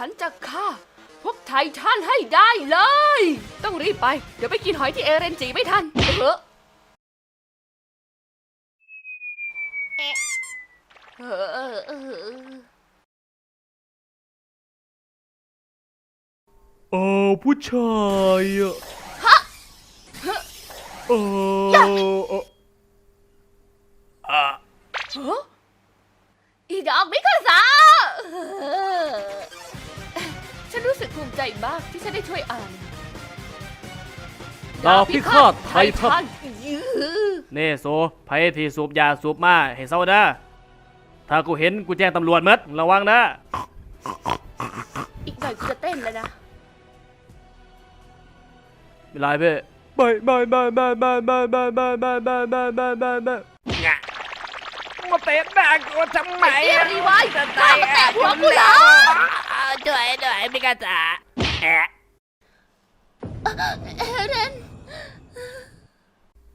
ฉันจะฆ่า พวกไททันให้ได้เลย ต้องรีบไป เดี๋ยวไปกินหอยที่เอเรนจีไม่ทันเออเออเออเออเออผู้ชายอะเออเอออะฮะอีดอกไมิ สึกภูมิใจมากที่ฉันได้ช่วยอ่านดาบพิฆาตไททันยือเน่โซไผที่สูบยาสูบมาให้เศร้าเด้อถ้ากูเห็นกูแจ้งตำรวจหมดระวังนะอีกหน่อยกูจะเต้นแล้วนะไม่ไรเพ่ไม่ไม่ไม่ไม่ไม่ไม่ไม่ไม่ไม่ไม่ไม่ไม่ไม่ไม่งะ มาเตะหน้ากูทำไมไอ้เหี้ยรีไวซ์ตามมาแตะหัวกูเหรอ ด้วยด้วยไม่กล้าจ่าแอะเอเรน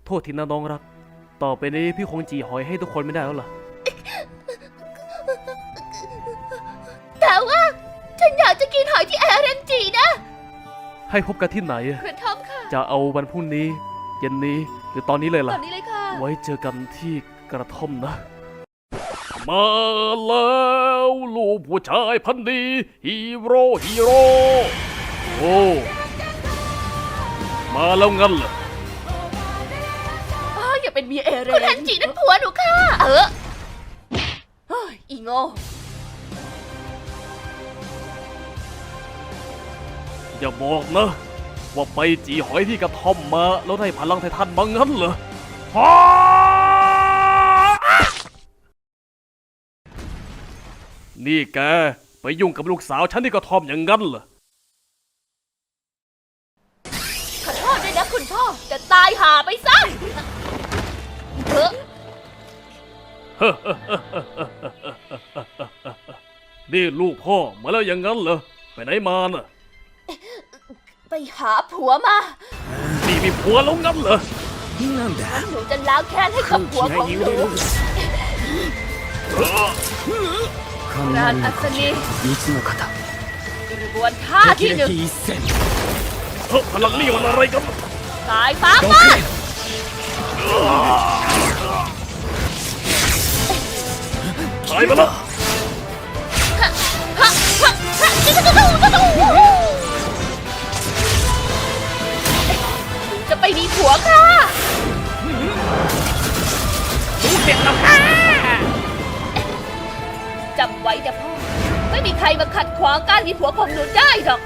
โทษทีนะน้องรัก ต่อไปนี้พี่คงจีหอยให้ทุกคนไม่ได้แล้วล่ะ แต่ว่าฉันอยากจะกินหอยที่เอเรนจีนะให้พบกันที่ไหนอะกระท่อมค่ะ จะเอาวันพรุ่งนี้ เย็นนี้หรือตอนนี้เลยตล่ะ อนนี้เลยค่ะ ไว้เจอกันที่กระท่อมนะ มาแล้วลูกผู้ชายพันธุ์ดีฮีโร่ฮีโร่โอ้มาแล้วงั้นเหรออ้าวอย่าเป็นเมียเอเรนคุณฮันจีนั่นผัวหนูค่ะ เออเฮ้ยอีโง่ อย่าบอกนะ ว่าไปจีหอยที่กระท่อมมาแล้วได้พลังไททันบังงั้นเหรอฮะ นี่แกไปยุ่งกับลูกสาวฉันที่กระท่อมอย่างงั้นเหรอ ขอโทษด้วยนะคุณพ่อ จะตายหาไปซะเถอะ นี่ลูกพ่อมาแล้วอย่างงั้นเหรอ ไปไหนมาน่ะ ไปหาผัวมา นี่มีผัวแล้วงั้นเหรอ なんだ หนูจะล้างแค้นให้กับผัวของหนู 観 งาน 覧 อั の ศนี 三つの型 กระบวนท่าที่หนึ่ง 霹靂一閃 เฮ้ยพลังนี่มันอะไรกัน สายฟ้า 6 ฟาด ตายไปละ ว้นะพ่อ ไม่มีใครมาขัดขวางการมีผัวของหนูได้หรอก